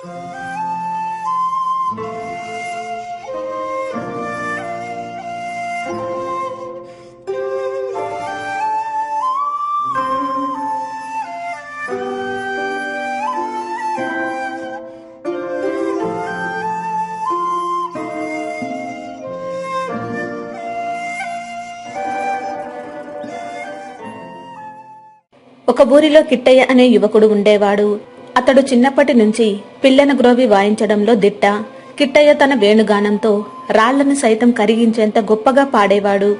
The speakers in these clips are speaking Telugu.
ఒక ఊరిలో కిట్టయ్య అనే యువకుడు ఉండేవాడు. అతడు చిన్నప్పటి నుంచి పిల్లన గ్రోవి వాయించడంలో దిట్ట. కిట్టయ్య తన వేణుగానంతో రాళ్ళను సైతం కరిగించేంత గొప్పగా పాడేవాడు.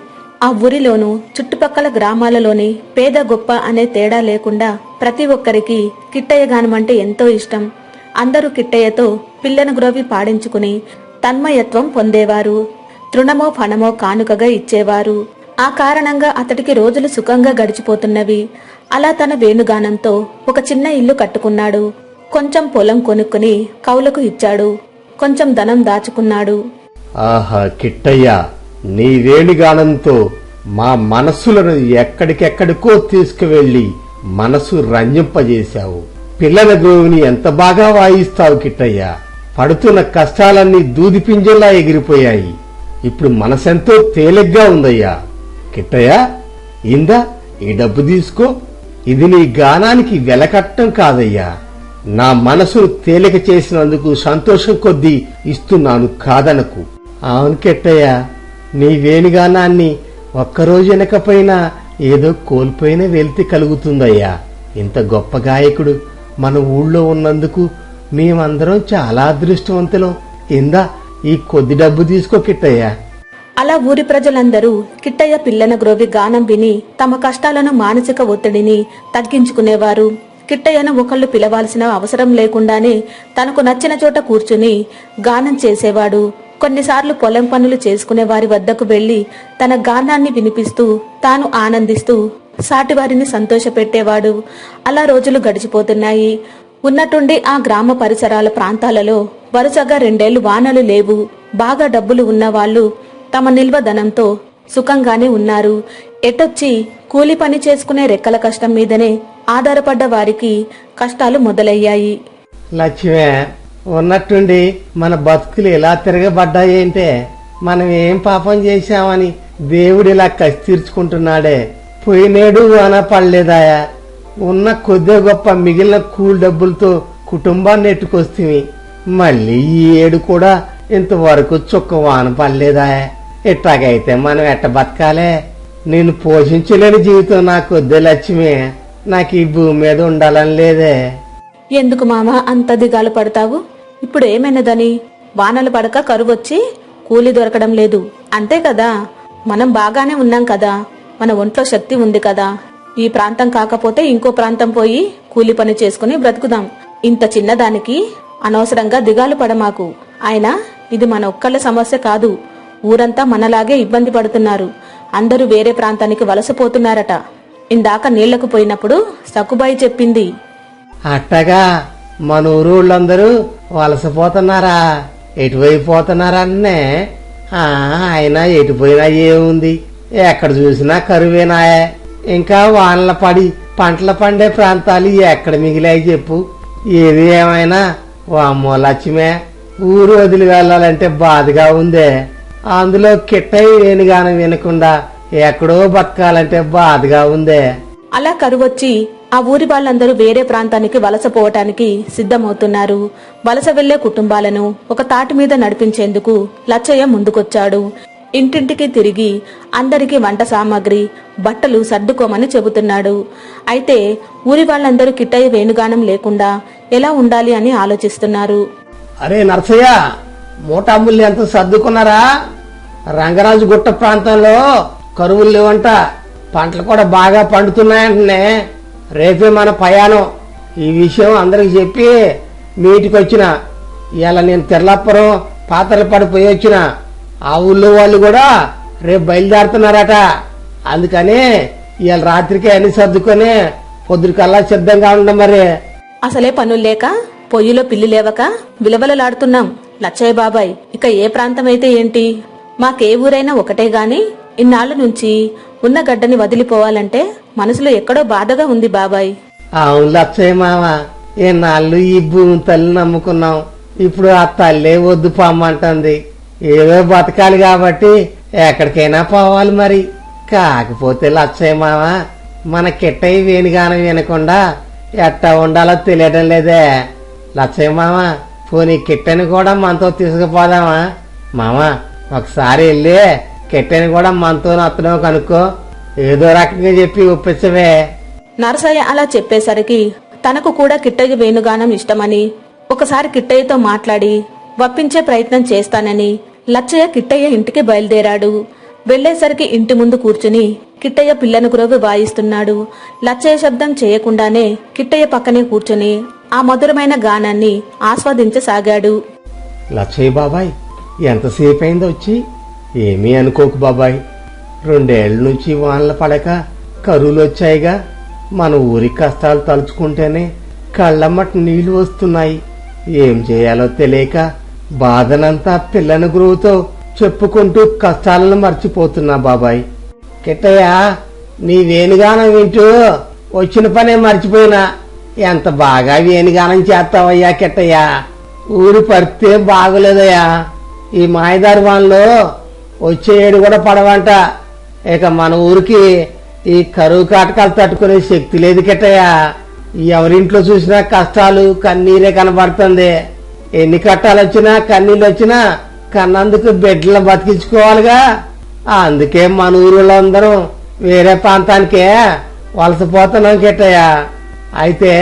ఆ ఊరిలోనూ చుట్టుపక్కల గ్రామాలలోని పేద గొప్ప అనే తేడా లేకుండా ప్రతి ఒక్కరికి కిట్టయ్య గానం అంటే ఎంతో ఇష్టం. అందరూ కిట్టయ్యతో పిల్లన గ్రోవి పాడించుకుని తన్మయత్వం పొందేవారు. తృణమో ఫణమో కానుకగా ఇచ్చేవారు. ఆ కారణంగా అతడికి రోజులు సుఖంగా గడిచిపోతున్నవి. అలా తన వేణుగానంతో ఒక చిన్న ఇల్లు కట్టుకున్నాడు. కొంచెం పొలం కొనుక్కుని కౌలకు ఇచ్చాడు. కొంచెం ధనం దాచుకున్నాడు. ఆహా కిట్టయ్య నీ వేణుగానంతో మా మనస్సులను ఎక్కడికెక్కడికో తీసుకువెళ్ళి మనసు రంజింపజేశావు. పిల్లల గోవిని ఎంత బాగా వాయిస్తావు కిట్టయ్య. పడుతున్న కష్టాలన్నీ దూదిపింజల్లా ఎగిరిపోయాయి. ఇప్పుడు మనసెంతో తేలిగ్గా ఉందయ్యా. కిట్టయ్య ఇందా ఈ డబ్బు తీసుకో. ఇది నీ గానానికి వెలకట్టం కాదయ్యా. నా మనసును తేలిక చేసినందుకు సంతోషం కొద్దీ ఇస్తున్నాను కాదనకు. అవును కెట్టయ్య నీ వేణుగానాన్ని ఒక్కరోజు వెనకపోయినా ఏదో కోల్పోయిన వెలితి కలుగుతుందయ్యా. ఇంత గొప్ప గాయకుడు మన ఊళ్ళో ఉన్నందుకు మేమందరం చాలా అదృష్టవంతులం. ఇందా ఈ కొద్ది డబ్బు తీసుకో కిట్టయ్యా. అలా ఊరి ప్రజలందరూ కిట్టయ్య పిల్లన గ్రోవి గానం విని తమ కష్టాలను మానసిక ఒత్తిడిని తగ్గించుకునేవారు. కిట్టయ్యను ఒకళ్ళు పిలవాల్సిన అవసరం లేకుండానే తనకు నచ్చిన చోట కూర్చుని గానం చేసేవాడు. కొన్నిసార్లు పొలం పనులు చేసుకునే వారి వద్దకు వెళ్ళి తన గానాన్ని వినిపిస్తూ తాను ఆనందిస్తూ సాటివారిని సంతోషపెట్టేవాడు. అలా రోజులు గడిచిపోతున్నాయి. ఉన్నట్టుండి ఆ గ్రామ పరిసరాల ప్రాంతాలలో వరుసగా రెండేళ్ళు వానలు లేవు. బాగా డబ్బులు ఉన్నవాళ్ళు తమ నిల్వ ధనంతో సుఖంగానే ఉన్నారు. ఎటొచ్చి కూలి పని చేసుకునే రెక్కల కష్టం మీదనే ఆధారపడ్డ వారికి కష్టాలు మొదలయ్యాయి. లక్ష్మే ఉన్నట్టుండి మన బతుకులు ఎలా తిరగబడ్డాయంటే మనం ఏం పాపం చేశామని దేవుడు ఇలా కసి తీర్చుకుంటున్నాడే. పోయినేడు వాన పడలేదాయా? ఉన్న కొద్ది గొప్ప మిగిలిన కూల్ డబ్బులతో కుటుంబాన్ని నెట్టుకొస్తుంది మళ్ళీ ఈ ఏడు కూడా ఇంతవరకు చుక్క వాన పడలేదాయా? ఎట్టాగైతే మనం ఎట్ట బతకాలే? నేను పోషించలేని జీవితం నాకు వద్దే లక్ష్మి. నాకు ఈ భూమి మీద ఉండాలని లేదే. ఎందుకు మామ అంత దిగాలు పడతావు? ఇప్పుడు ఏమైనదని వానలు పడక కరువొచ్చి కూలి దొరకడం లేదు. అంతే కదా? మనం బాగానే ఉన్నాం కదా? మన ఒంట్లో శక్తి ఉంది కదా? ఈ ప్రాంతం కాకపోతే ఇంకో ప్రాంతం పోయి కూలి పని చేసుకుని బ్రతుకుదాం. ఇంత చిన్నదానికి అనవసరంగా దిగాలు పడమాకు. అయినా ఇది మన ఒక్కళ్ళ సమస్య కాదు. ఊరంతా మనలాగే ఇబ్బంది పడుతున్నారు. అందరూ వేరే ప్రాంతానికి వలసపోతున్నారట. ఇందాక నీళ్ళకు పోయినప్పుడు సకుబాయి చెప్పింది. అట్టగా మన ఊరు వాళ్ళందరూ వలసపోతున్నారా? ఎటువైపు పోతున్నారన్నే ఆ, అయినా ఎటు ఏముంది? ఎక్కడ చూసినా కరువేనాయే ఇంకా వానల పడి పంటలు పండే ప్రాంతాలు ఎక్కడ మిగిలాయి చెప్పు. ఏది ఏమైనా వామ్మో లక్ష్మే ఊరు వదిలి వెళ్ళాలంటే బాధగా ఉందే. అందులో కిట్టయి వేణుగానం వినకుండా ఎక్కడో బతకాలంటే బాధగా ఉందే. అలా కరువొచ్చి ఆ ఊరి వాళ్ళందరూ వేరే ప్రాంతానికి వలస పోవటానికి సిద్ధమవుతున్నారు. వలస వెళ్ళే కుటుంబాలను ఒక తాటి మీద నడిపించేందుకు లచ్చయ్య ముందుకొచ్చాడు. ఇంటింటికి తిరిగి అందరికీ వంట సామాగ్రి బట్టలు సర్దుకోమని చెబుతున్నాడు. అయితే ఊరి వాళ్ళందరూ కిట్టయ్య వేణుగానం లేకుండా ఎలా ఉండాలి అని ఆలోచిస్తున్నారు. అరే నరసయ్య! మూటాముళ్ళు ఎంత సర్దుకున్నారా? రంగరాజు గుట్ట ప్రాంతంలో కరువులు లేవంట. పంటలు కూడా బాగా పండుతున్నాయంటనే. రేపే మన ప్రయాణం. ఈ విషయం అందరికి చెప్పి మీటికి వచ్చిన. ఇలా నేను తెల్లపురం పాత్రలు పడిపోయి వచ్చిన. ఆ ఊళ్ళో వాళ్ళు కూడా రేపు బయలుదేరుతున్నారట. అందుకని ఇవాళ రాత్రికి అన్ని సర్దుకొని పొద్దుకల్లా సిద్ధంగా ఉండం మరి. అసలే పనులు లేక పొయ్యిలో పిల్లి లేవక విలవలలాడుతున్నాం. లచ్చయ్య బాబాయ్ ఇక ఏ ప్రాంతమైతే ఏంటి? మాకే ఊరైనా ఒకటే గాని ఇన్నాళ్ళ నుంచి ఉన్న గడ్డని వదిలిపోవాలంటే మనసులో ఎక్కడో బాధగా ఉంది బాబాయ్. అవును లచ్చయ్య మామ ఎన్నాళ్ళు ఈ భూమి తల్లి నమ్ముకున్నాం. ఇప్పుడు ఆ తల్లే వద్దు పొమ్మంటుంది. ఏదో బతకాలి కాబట్టి ఎక్కడికైనా పోవాలి మరి. కాకపోతే లచ్చయ్య మామ మన కిట్టయి వేణిగానం వినకుండా ఎట్టా ఉండాలో తెలియడం లేదే. లచ్చయ్య మామ పోనీ కిట్టని కూడా మనతో తీసుకుపోదామా? మామ ఒకసారి వెళ్ళి కిట్టని కూడా మనతో అత్తడం కనుక్కో. ఏదో రకంగా చెప్పి ఒప్పించవే. నరసయ్య అలా చెప్పేసరికి తనకు కూడా కిట్టయ్య వేణుగానం ఇష్టమని ఒకసారి కిట్టయ్యతో మాట్లాడి వప్పించే ప్రయత్నం చేస్తానని లచ్చయ్య కిట్టయ్య ఇంటికి బయలుదేరాడు. వెళ్ళేసరికి ఇంటి ముందు కూర్చుని కిట్టయ్య పిల్లను గురవి వాయిస్తున్నాడు. లచ్చయ్య శబ్దం చేయకుండానే కిట్టయ్య పక్కనే కూర్చుని ఆ మధురమైన గానాన్ని ఆస్వాదించసాగాడు. లచ్చయ్య బాబాయ్ ఎంతసేపు అయింది వచ్చి ఏమీ అనుకోకు బాబాయ్. రెండేళ్ళ నుంచి వానలు పడక కరువులు వచ్చాయిగా. మన ఊరి కష్టాలు తలుచుకుంటేనే కళ్ళమ్మట నీళ్ళు వస్తున్నాయి. ఏం చేయాలో తెలియక బాధనంతా పిల్లని గురువుతో చెప్పుకుంటూ కష్టాలను మర్చిపోతున్నా బాబాయ్. కిట్టయ్య నీ వేణుగానం వింటూ వచ్చిన పనే మర్చిపోయినా. ఎంత బాగా వేణిగానం చేస్తావయ్యా కిట్టయ్య? ఊరు పడితే బాగోలేదయ్యా. ఈ మాయదార్వాన్లో వచ్చే ఏడు కూడా పడవంట. ఇక మన ఊరికి ఈ కరువు కాటకాలు తట్టుకునే శక్తి లేదు కిట్టయ్య. ఎవరింట్లో చూసినా కష్టాలు కన్నీరే కనబడుతుంది. ఎన్ని కట్టాలు వచ్చినా కన్నీళ్ళు వచ్చినా కన్నందుకు బిడ్డలను బతికించుకోవాలిగా. అందుకే మన ఊరిలో అందరం వేరే ప్రాంతానికే వలసపోతున్నాం కిట్టయ్యా. అయితే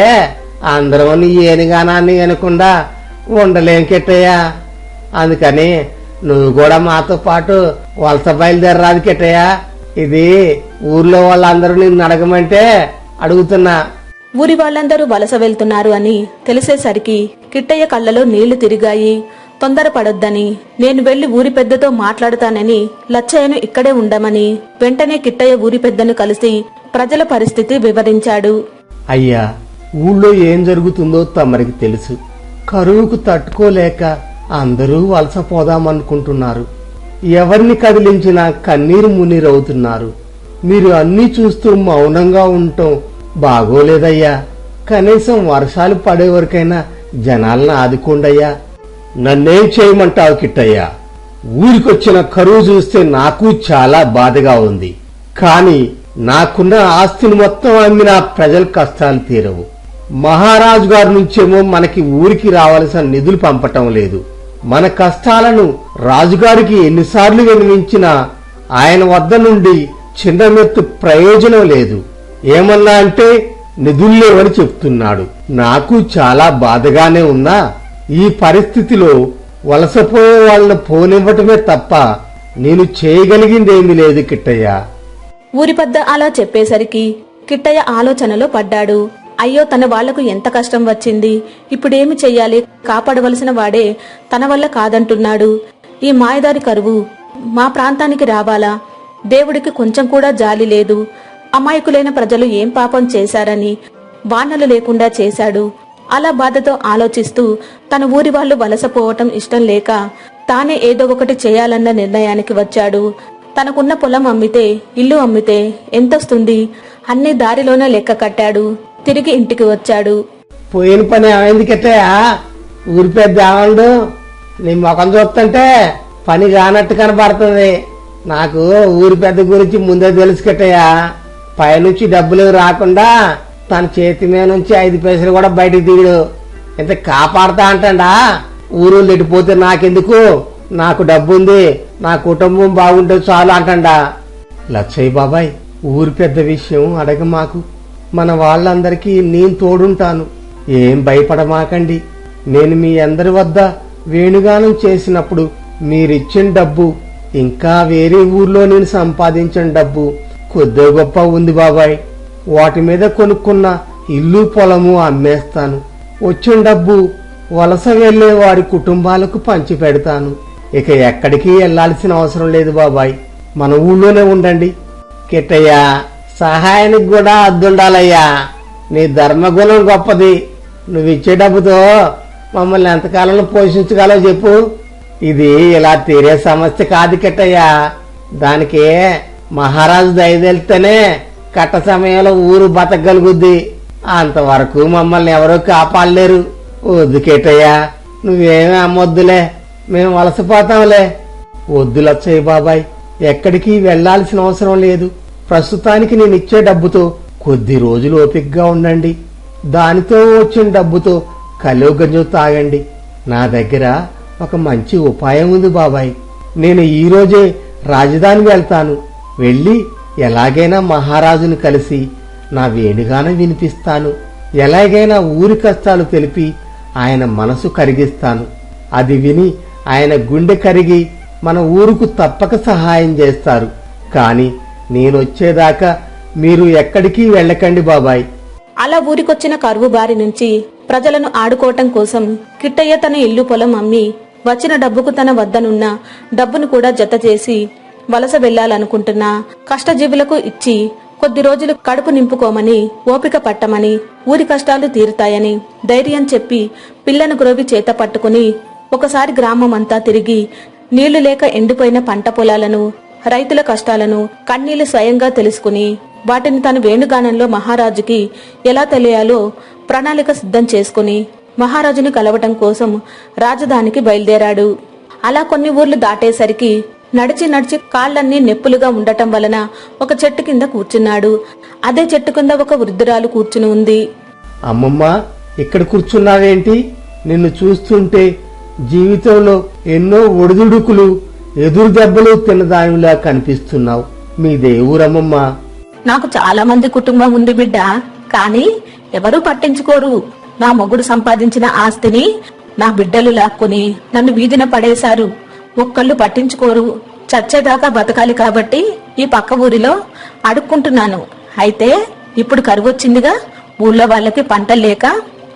అందరం నీ ఏనుగానాన్ని వినకుండా ఉండలేం కెట్టయ్యా. అందుకని నువ్వు కూడా మాతో పాటు వలస బయలుదేరరాదు కెట్టయ్యా. ఇది ఊర్లో వాళ్ళందరూ నిన్ను అడగమంటే అడుగుతున్నా. ఊరి వాళ్ళందరూ వలస వెళ్తున్నారు అని తెలిసేసరికి కిట్టయ్య కళ్ళలో నీళ్ళు తిరిగాయి. తొందరపడొద్దని నేను వెళ్ళి ఊరి పెద్దతో మాట్లాడతానని లచ్చయ్యను ఇక్కడే ఉండమని వెంటనే కిట్టయ్య ఊరి పెద్దను కలిసి ప్రజల పరిస్థితి వివరించాడు. అయ్యా ఊళ్ళో ఏం జరుగుతుందో తమరికి తెలుసు. కరువుకు తట్టుకోలేక అందరూ వలస పోదామనుకుంటున్నారు. ఎవరిని కదిలించినా కన్నీరు మున్నీరవుతున్నారు. మీరు అన్నీ చూస్తూ మౌనంగా ఉండటం బాగోలేదయ్యా. కనీసం వర్షాలు పడే వరకైనా జనాలను ఆదుకోండయ్యా. నన్నేం చేయమంటావు కిట్టయ్యా? ఊరికొచ్చిన కరువు చూస్తే నాకు చాలా బాధగా ఉంది. కానీ నాకున్న ఆస్తిని మొత్తం అమ్మిన ప్రజల కష్టాలు తీరవు. మహారాజు గారి నుంచేమో మనకి ఊరికి రావలసిన నిధులు పంపటం లేదు. మన కష్టాలను రాజుగారికి ఎన్నిసార్లు వినిపించినా ఆయన వద్ద నుండి చిన్నమెత్తు ప్రయోజనం లేదు. ఏమన్నా అంటే నిధులు లేవని చెప్తున్నాడు. నాకు చాలా బాధగానే ఉన్నా ఈ పరిస్థితిలో వలసపోయే వాళ్ళను పోనివ్వటమే తప్ప నేను చేయగలిగిందేమీ లేదు కిట్టయ్య. ఊరి పెద్ద అలా చెప్పేసరికి కిట్టయ్య ఆలోచనలో పడ్డాడు. అయ్యో తన వాళ్ళకు ఎంత కష్టం వచ్చింది? ఇప్పుడేమి చెయ్యాలి? కాపాడవలసిన వాడే తన వల్ల కాదంటున్నాడు. ఈ మాయదారి కరువు మా ప్రాంతానికి రావాలా? దేవుడికి కొంచెం కూడా జాలి లేదు. అమాయకులైన ప్రజలు ఏం పాపం చేశారని వానలు లేకుండా చేశాడు. అలా బాధతో ఆలోచిస్తూ తన ఊరి వాళ్ళు వలసపోవటం ఇష్టం లేక తానే ఏదో ఒకటి చేయాలన్న నిర్ణయానికి వచ్చాడు. తనకున్న పొలం అమ్మితే ఇల్లు అమ్మితే ఎంతొస్తుంది? అన్ని దారిలోనే లెక్క కట్టాడు. తిరిగి ఇంటికి వచ్చాడు. పోయిన పని ఏమైంది ఊరి పెద్ద ఏమండు నీ ముఖం చూస్తుంటే పని కానట్టు కనబడుతుంది నాకు ఊరి పెద్ద గురించి ముందే తెలుసు కిట్టయ్య. పైనుంచి డబ్బులు రాకుండా తన చేతి మీద నుంచి ఐదు పైసలు కూడా బయటకు దిగుడు ఇంత కాపాడతా అంటాడా? ఊరు లెట్టిపోతే నాకెందుకు? నాకు డబ్బు ఉంది నా కుటుంబం బాగుంటే చాలు అంటండా. లచ్చయ్య బాబాయ్ ఊరి పెద్ద విషయం అడగ మాకు. మన వాళ్ళందరికీ నేను తోడుంటాను. ఏం భయపడమాకండి. నేను మీ అందరి వద్ద వేణుగానం చేసినప్పుడు మీరిచ్చిన డబ్బు ఇంకా వేరే ఊర్లో నేను సంపాదించిన డబ్బు. కొద్ది గొప్ప ఉంది బాబాయ్. వాటి మీద కొనుక్కున్న ఇల్లు పొలము అమ్మేస్తాను. వచ్చిన డబ్బు వలస వెళ్ళే వారి కుటుంబాలకు పంచి పెడతాను ఇక ఎక్కడికి వెళ్ళాల్సిన అవసరం లేదు బాబాయ్. మన ఊళ్ళోనే ఉండండి. కిట్టయ్య సహాయానికి కూడా అద్దుండాలయ్యా నీ ధర్మగుణం గొప్పది. నువ్వు ఇచ్చే డబ్బుతో మమ్మల్ని ఎంతకాలంలో పోషించగలో చెప్పు. ఇది ఇలా తీరే సమస్య కాదు కిట్టయ్యా. దానికి మహారాజు దయదెళ్తేనే కట్ట సమయంలో ఊరు బతకగలుగుద్ది. అంతవరకు మమ్మల్ని ఎవరూ కాపాడలేరు. వద్దు కేటయ్యా నువ్వేమీ అమ్మొద్దులే. మేము అలసిపోతాంలే. వద్దు లచ్చయ్య బాబాయ్ ఎక్కడికి వెళ్ళాల్సిన అవసరం లేదు. ప్రస్తుతానికి నేను ఇచ్చే డబ్బుతో కొద్ది రోజులు ఓపికగా ఉండండి. దానితో వచ్చిన డబ్బుతో కలో గంజు తాగండి. నా దగ్గర ఒక మంచి ఉపాయం ఉంది బాబాయ్. నేను ఈరోజే రాజధాని వెళ్తాను. వెళ్ళి ఎలాగైనా మహారాజును కలిసి నా వేణుగానం వినిపిస్తాను. ఎలాగైనా ఊరి కష్టాలు తెలిపి ఆయన మనసు కరిగిస్తాను. అది విని ఆయన గుండె కరిగి మన ఊరుకు తప్పక సహాయం చేస్తారు. కానీ నేనొచ్చేదాకా మీరు ఎక్కడికి వెళ్ళకండి బాబాయ్. అలా ఊరికొచ్చిన కరువు బారి నుంచి ప్రజలను ఆడుకోవటం కోసం కిట్టయ్య తన ఇల్లు పొలం అమ్మి వచ్చిన డబ్బుకు తన వద్దనున్న డబ్బును కూడా జత చేసి వలస వెళ్ళాలనుకుంటున్న కష్టజీవులకు ఇచ్చి కొద్ది రోజులు కడుపు నింపుకోమని ఓపిక పట్టమని ఊరి కష్టాలు తీరుతాయని ధైర్యం చెప్పి పిల్లను గ్రోవి చేత పట్టుకుని ఒకసారి గ్రామం అంతా తిరిగి నీళ్ళు లేక ఎండిపోయిన పంట పొలాలను రైతుల కష్టాలను కన్నీళ్ళు స్వయంగా తెలుసుకుని వాటిని తన వేణుగానంలో మహారాజుకి ఎలా తెలియాలో ప్రణాళిక సిద్ధం చేసుకుని మహారాజుని కలవటం కోసం రాజధానికి బయలుదేరాడు. అలా కొన్ని ఊర్లు దాటేసరికి నడిచి నడిచి కాళ్ళన్నీ నెప్పులుగా ఉండటం వలన ఒక చెట్టు కింద కూర్చున్నాడు. అదే చెట్టు కింద ఒక వృద్ధురాలు కూర్చుని ఉంది. అమ్మమ్మ ఇక్కడ కూర్చున్నావేంటి? నిన్ను చూస్తుంటే జీవితంలో ఎన్నో ఒడిదుడుకులు ఎదురు దెబ్బలు తిన్నదానిలా కనిపిస్తున్నావు. మీ దేవురమ్మమ్మ. నాకు చాలా మంది కుటుంబం ఉంది బిడ్డ. కానీ ఎవరూ పట్టించుకోరు. నా మొగుడు సంపాదించిన ఆస్తిని నా బిడ్డలు లాక్కుని నన్ను వీధిన పడేశారు. ఒక్కళ్ళు పట్టించుకోరు. చచ్చేదాకా బతకాలి కాబట్టి ఈ పక్క ఊరిలో అడుక్కుంటున్నాను. అయితే ఇప్పుడు కరువు వచ్చిందిగా ఊళ్ళో వాళ్ళకి పంట లేక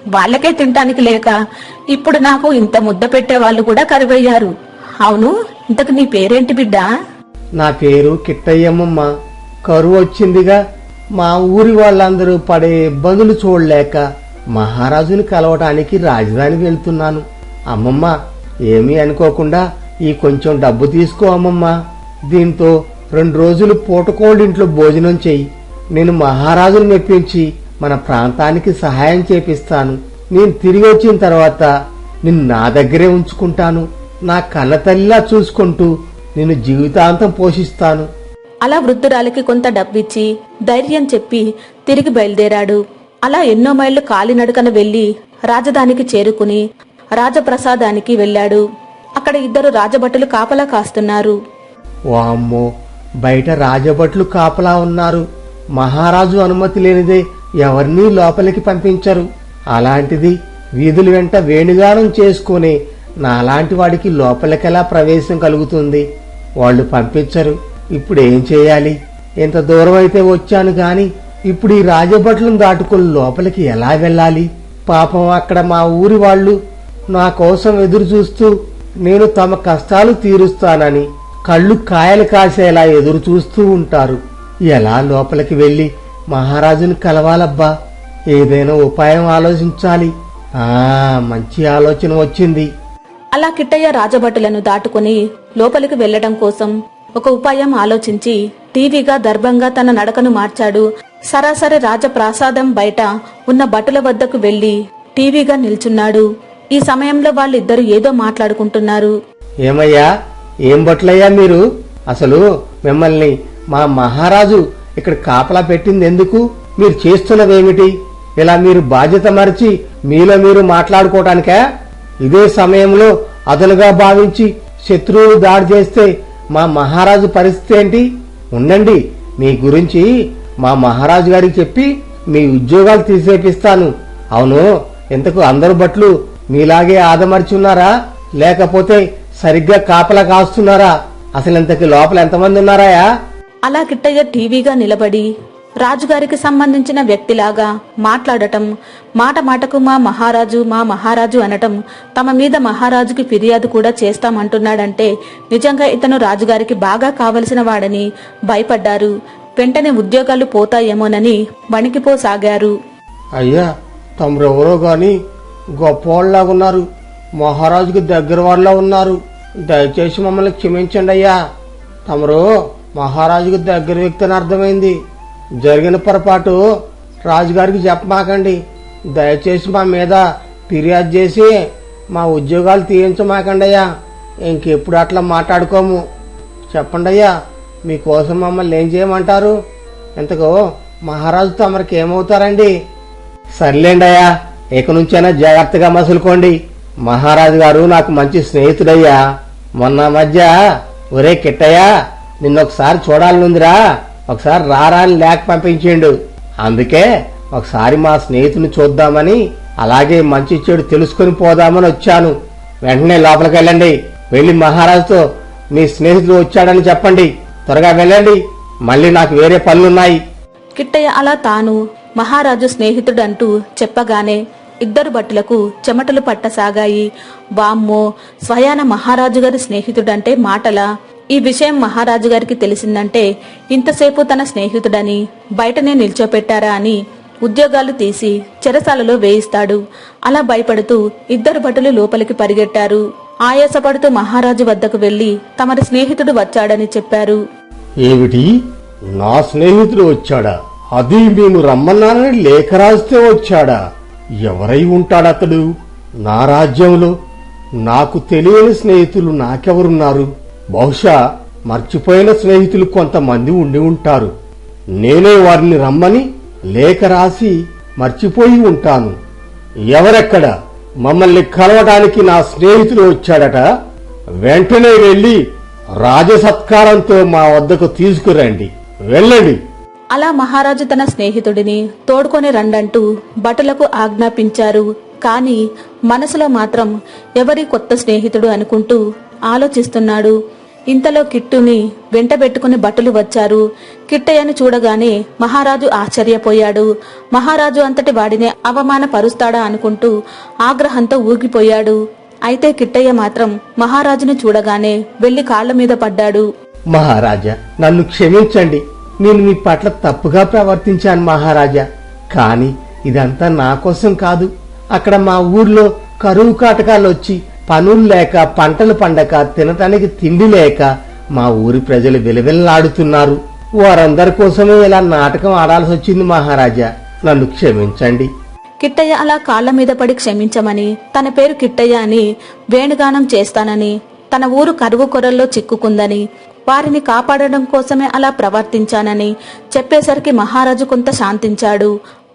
వాళ్ళకే తినటానికి లేక ఇప్పుడు నాకు ఇంత ముద్ద పెట్టే వాళ్ళు కూడా కరువయ్యారు. అవును ఇంతకు నీ పేరేంటి బిడ్డ? నా పేరు కిట్టయ్యమ్మమ్మ. కరువు వచ్చిందిగా మా ఊరి వాళ్ళందరూ పడే ఇబ్బందులు చూడలేక మహారాజుని కలవటానికి రాజధాని వెళ్తున్నాను. అమ్మమ్మ ఏమీ అనుకోకుండా ఈ కొంచెం డబ్బు తీసుకో అమ్మమ్మ. దీంతో రెండు రోజులు పూటకోళ్ళింట్లో భోజనం చెయ్యి నేను మహారాజును మెప్పించి మన ప్రాంతానికి సహాయం చేపిస్తాను. నేను తిరిగి వచ్చిన తర్వాత నిన్ను నా దగ్గరే ఉంచుకుంటాను. నా కన్న తల్లిలా చూసుకుంటూ నిన్ను జీవితాంతం పోషిస్తాను. అలా వృద్ధురాలికి కొంత డబ్బిచ్చి ధైర్యం చెప్పి తిరిగి బయలుదేరాడు. అలా ఎన్నో మైళ్ళు కాలినడకన వెళ్ళి రాజధానికి చేరుకుని రాజప్రసాదానికి వెళ్ళాడు. అక్కడ ఇద్దరు రాజభటులు కాపలా కాస్తున్నారు. వామ్మో బయట రాజభట్లు కాపలా ఉన్నారు. మహారాజు అనుమతి లేనిదే ఎవరినీ లోపలికి పంపించరు. అలాంటిది వీధుల వెంట వేణుగానం చేసుకుని నాలాంటి వాడికి లోపలికెలా ప్రవేశం కలుగుతుంది? వాళ్ళు పంపించరు. ఇప్పుడు ఏం చేయాలి? ఇంత దూరం అయితే వచ్చాను గాని ఇప్పుడు ఈ రాజభట్లను దాటుకుని లోపలికి ఎలా వెళ్ళాలి? పాపం అక్కడ మా ఊరి వాళ్ళు నా కోసం ఎదురు చూస్తూ నేను తమ కష్టాలు తీరుస్తానని కళ్ళు కాయలు కాసేలా ఎదురు చూస్తూ ఉంటారు. ఎలా లోపలికి వెళ్ళి మహారాజుని కలవాలబ్బా. ఏదైనా ఉపాయం ఆలోచించాలి. ఆ మంచి ఆలోచన వచ్చింది. అలా కిట్టయ్య రాజభటులను దాటుకుని లోపలికి వెళ్ళడం కోసం ఒక ఉపాయం ఆలోచించి టీవీగా దర్భంగా తన నడకను మార్చాడు. సరాసరి రాజప్రాసాదం బయట ఉన్న భటుల వద్దకు వెళ్ళి టీవీగా నిల్చున్నాడు. ఈ సమయంలో వాళ్ళిద్దరూ ఏదో మాట్లాడుకుంటున్నారు. ఏమయ్యా? ఏం బట్లయ్యా మీరు? అసలు మిమ్మల్ని మా మహారాజు ఇక్కడ కాపలా పెట్టింది ఎందుకు? మీరు చేస్తున్నదేమిటి? ఇలా మీరు బాధ్యత మరిచి మీలో మీరు మాట్లాడుకోవటానికా? ఇదే సమయంలో అదులుగా భావించి శత్రువులు దాడి చేస్తే మా మహారాజు పరిస్థితి ఏంటి? ఉండండి మీ గురించి మా మహారాజు గారికి చెప్పి మీ ఉద్యోగాలు తీసేపిస్తాను. అవును ఇంతకు అందరు బట్లు మీలాగే ఆదమర్చున్నారా లేకపోతే సరిగ్గా కాపలా కాస్తున్నారా? అసలు ఇంతకి లోపల ఎంతమంది ఉన్నారాయా? అలా కిట్టయ్య టీవీగా నిలబడి రాజుగారికి సంబంధించిన వ్యక్తిలాగా మాట్లాడటం మాట మాటకు మా మహారాజు మా మహారాజు అనటం తమ మీద మహారాజుకి ఫిర్యాదు కూడా చేస్తామంటున్నాడంటే నిజంగా ఇతను రాజుగారికి బాగా కావలసిన వాడని భయపడ్డారు. వెంటనే ఉద్యోగాలు పోతాయేమోనని వణికిపోసాగారు. అయ్యా తమరెవరో గాని గొప్పవాళ్ళలాగున్నారు మహారాజుకి దగ్గర వాళ్ళ ఉన్నారు. దయచేసి మమ్మల్ని క్షమించండి అయ్యా తమరు మహారాజుకు దగ్గర వ్యక్తి అని అర్థమైంది. జరిగిన పొరపాటు రాజుగారికి చెప్పమాకండి. దయచేసి మా మీద ఫిర్యాదు చేసి మా ఉద్యోగాలు తీయించమాకండి అయ్యా. ఇంకెప్పుడు అట్లా మాట్లాడుకోము. చెప్పండి అయ్యా మీకోసం మమ్మల్ని ఏం చేయమంటారు? ఇంతకు మహారాజు తమరికి ఏమవుతారండి? సర్లేండి అయ్యా ఇక నుంచైనా జాగ్రత్తగా మసులుకోండి. మహారాజు గారు నాకు మంచి స్నేహితుడయ్యా. మొన్న మధ్య ఒరే కిట్టయ్యా నిన్నొకసారి చూడాలనుందిరా. ఒకసారి రారా అని లేక పంపించిండు అందుకే ఒకసారి మా స్నేహితుని చూద్దామని అలాగే మంచి చెడు తెలుసుకుని పోదామని వచ్చాను. వెంటనే లోపలికి వెళ్ళండి. వెళ్ళి మహారాజుతో మీ స్నేహితుడు వచ్చాడని చెప్పండి. త్వరగా వెళ్ళండి. మళ్ళీ నాకు వేరే పనులున్నాయి. కిట్టయ్య అలా తాను మహారాజు స్నేహితుడంటూ చెప్పగానే ఇద్దరు భటులకు చెమటలు పట్టసాగాయి. వామ్మో! స్వయాన మహారాజు గారి స్నేహితుడంటే మాటలా? ఈ విషయం మహారాజు గారికి తెలిసిందంటే ఇంతసేపు తన స్నేహితుడని బయటనే నిల్చోపెట్టారా అని ఉద్యోగాలు తీసి చెరసాలలో వేయిస్తాడు. అలా భయపడుతూ ఇద్దరు భటులు లోపలికి పరిగెట్టారు. ఆయాసపడుతూ మహారాజు వద్దకు వెళ్ళి తమరి స్నేహితుడు వచ్చాడని చెప్పారు. ఏమిటి? నా స్నేహితుడు వచ్చాడా? అది మేము రమ్మన్నానని లేఖ రాస్తే వచ్చాడా? ఎవరై ఉంటాడతడు నా రాజ్యంలో నాకు తెలియని స్నేహితులు నాకెవరున్నారు? బహుశా మర్చిపోయిన స్నేహితులు కొంతమంది ఉండి ఉంటారు. నేనే వారిని రమ్మని లేఖ రాసి మర్చిపోయి ఉంటాను. ఎవరెక్కడ మమ్మల్ని కలవడానికి నా స్నేహితులు వచ్చాడట? వెంటనే వెళ్ళి రాజసత్కారంతో మా వద్దకు తీసుకురండి. వెళ్ళండి. అలా మహారాజు తన స్నేహితుడిని తోడుకొని రండంటూ భటులకు ఆజ్ఞాపించారు. కాని మనసులో మాత్రం ఎవరి కొత్త స్నేహితుడు అనుకుంటూ ఆలోచిస్తున్నాడు. ఇంతలో కిట్టుని వెంటబెట్టుకుని భటులు వచ్చారు. కిట్టయ్యను చూడగానే మహారాజు ఆశ్చర్యపోయాడు. మహారాజు అంతటి వాడినే అవమానపరుస్తాడా అనుకుంటూ ఆగ్రహంతో ఊగిపోయాడు. అయితే కిట్టయ్య మాత్రం మహారాజును చూడగానే వెళ్ళి కాళ్ళ మీద పడ్డాడు. మహారాజా నన్ను క్షమించండి. నేను మీ పట్ల తప్పుగా ప్రవర్తించాను మహారాజా. కాని ఇదంతా నా కోసం కాదు. అక్కడ మా ఊర్లో కరువు కాటకాలు వచ్చి పనులు లేక పంటలు పండక తినటానికి తిండి లేక మా ఊరి ప్రజలు విలవిల్లాడుతున్నారు. వారందరి కోసమే ఇలా నాటకం ఆడాల్సి వచ్చింది మహారాజా. నన్ను క్షమించండి. కిట్టయ్య అలా కాళ్ళ మీద పడి క్షమించమని తన పేరు కిట్టయ్య అని వేణుగానం చేస్తానని తన ఊరు కరువు కొరల్లో చిక్కుకుందని వారిని కాపాడడం కోసమే అలా ప్రవర్తించానని చెప్పేసరికి మహారాజు కొంత శాంతించాడు.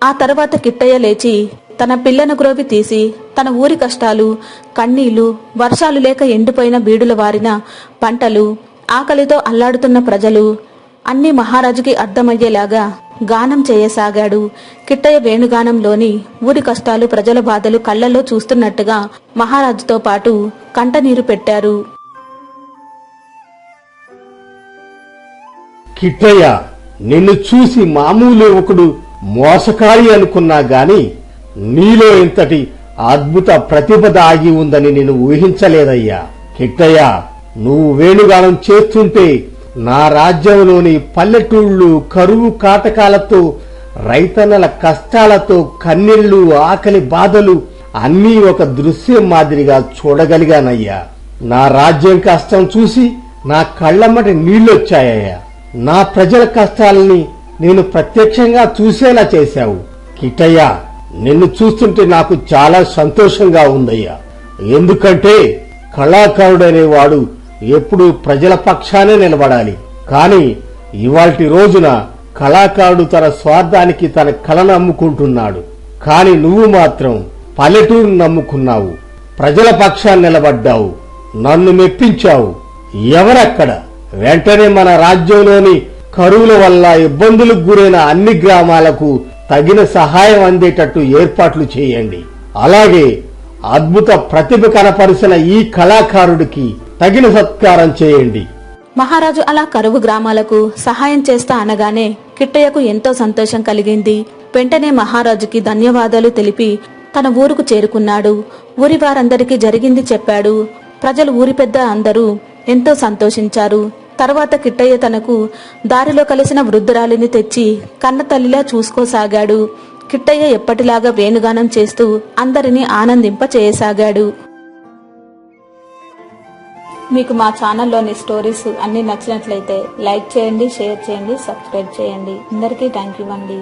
ఆ తర్వాత కిట్టయ్య లేచి తన పిల్లను గ్రోవి తీసి తన ఊరి కష్టాలు కన్నీళ్ళు వర్షాలు లేక ఎండిపోయిన బీడుల వారిన పంటలు ఆకలితో అల్లాడుతున్న ప్రజలు అన్ని మహారాజుకి అర్థమయ్యేలాగా గానం చేయసాగాడు. కిట్టయ్య వేణుగానంలోని ఊరి కష్టాలు ప్రజల బాధలు కళ్ళల్లో చూస్తున్నట్టుగా మహారాజుతో పాటు కంటనీరు పెట్టారు. కిట్టయ్య నిన్ను చూసి మామూలు ఒకడు మోసకారి అనుకున్నా గాని నీలో ఇంతటి అద్భుత ప్రతిభ దాగి ఉందని నేను ఊహించలేదయ్యా. కిట్టయ్య నువ్వు వేణుగానం చేస్తుంటే నా రాజ్యంలోని పల్లెటూళ్ళు కరువు కాటకాలతో రైతన్నల కష్టాలతో కన్నీళ్ళు ఆకలి బాధలు అన్నీ ఒక దృశ్యం మాదిరిగా చూడగలిగానయ్యా. నా రాజ్యం కష్టం చూసి నా కళ్ళమ్మటి నీళ్ళొచ్చాయ్యా నా ప్రజల కష్టాలని నేను ప్రత్యక్షంగా చూసేలా చేశావు. కిట్టయ్య నిన్ను చూస్తుంటే నాకు చాలా సంతోషంగా ఉందయ్యా. ఎందుకంటే కళాకారుడనేవాడు ఎప్పుడూ ప్రజల పక్షానే నిలబడాలి. కాని ఇవాల్టి రోజున కళాకారుడు తన స్వార్థానికి తన కళను అమ్ముకుంటున్నాడు. కాని నువ్వు మాత్రం పల్లెటూరు నమ్ముకున్నావు. ప్రజల పక్షాన్ని నిలబడ్డావు. నన్ను మెప్పించావు. ఎవరక్కడ? వెంటనే మన రాజ్యంలోని కరువుల వల్ల ఇబ్బందులకు గురైన అన్ని గ్రామాలకు తగిన సహాయం అందేటట్టు ఏర్పాట్లు చేయండి. అలాగే అద్భుత ప్రతిభ కనపరిచిన ఈ కళాకారుడికి తగిన సత్కారం చేయండి. మహారాజు అలా కరువు గ్రామాలకు సహాయం చేస్తా అనగానే కిట్టయ్యకు ఎంతో సంతోషం కలిగింది. వెంటనే మహారాజుకి ధన్యవాదాలు తెలిపి తన ఊరుకు చేరుకున్నాడు. ఊరి వారందరికీ జరిగింది చెప్పాడు. ప్రజలు ఊరి పెద్ద అందరూ ఎంతో సంతోషించారు. తర్వాత కిట్టయ్య తనకు దారిలో కలిసిన వృద్ధురాలిని తెచ్చి కన్న తల్లిలా చూసుకోసాగాడు. కిట్టయ్య ఎప్పటిలాగా వేణుగానం చేస్తూ అందరినీ ఆనందింప చేయసాగాడు. మీకు మా ఛానల్లోని స్టోరీస్ అన్నీ నచ్చినట్లయితే లైక్ చేయండి షేర్ చేయండి సబ్స్క్రైబ్ చేయండి. అందరికీ థ్యాంక్ యూ అండి.